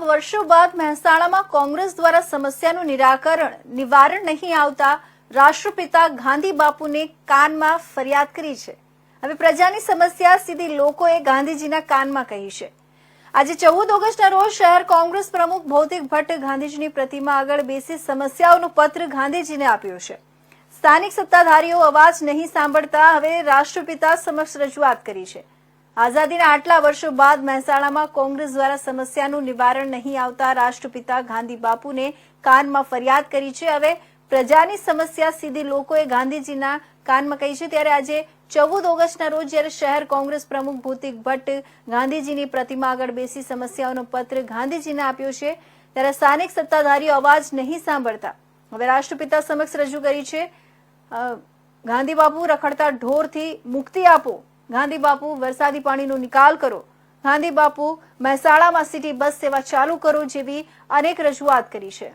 વર્ષો બાદ મહેસાણામાં કોંગ્રેસ દ્વારા સમસ્યાનું નિરાકરણ, નિવારણ નહીં આવતા રાષ્ટ્રપિતા ગાંધી બાપુને કાનમાં ફરિયાદ કરી છે. હવે પ્રજાની સમસ્યા સીધી લોકોએ ગાંધીજીના કાનમાં કહી છે. આજે ચૌદ ઓગસ્ટના રોજ શહેર કોંગ્રેસ પ્રમુખ ભૌતિક ભટ્ટ ગાંધીજીની પ્રતિમા આગળ બેસી સમસ્યાઓનો પત્ર ગાંધીજીને આપ્યો છે. સ્થાનિક સત્તાધારીઓ અવાજ નહીં સાંભળતા હવે રાષ્ટ્રપિતા સમક્ષ રજૂઆત કરી છે. આઝાદીના આટલા વર્ષો બાદ મહેસાણામાં કોંગ્રેસ દ્વારા સમસ્યાનું નિવારણ નહીં આવતા રાષ્ટ્રપિતા ગાંધી બાપુને કાનમાં ફરિયાદ કરી છે. હવે પ્રજાની સમસ્યા સીધી લોકોએ ગાંધીજીના કાનમાં કહી છે. ત્યારે આજે ચૌદ ઓગસ્ટના રોજ જ્યારે શહેર કોંગ્રેસ પ્રમુખ ભૌતિક ભટ્ટ ગાંધીજીની પ્રતિમા આગળ બેસી સમસ્યાઓનો પત્ર ગાંધીજીને આપ્યો છે ત્યારે સ્થાનિક સત્તાધારીઓ અવાજ નહીં સાંભળતા. હવે રાષ્ટ્રપિતા સમક્ષ રજૂ કરી છે અ, ગાંધી બાપુ રખડતા ઢોરથી મુક્તિ આપો. ગાંધી બાપુ વરસાદી પાણીનો નિકાલ કરો. ગાંધી બાપુ મહેસાણામાં સિટી બસ સેવા ચાલુ કરો જેવી અનેક રજૂઆત કરી છે.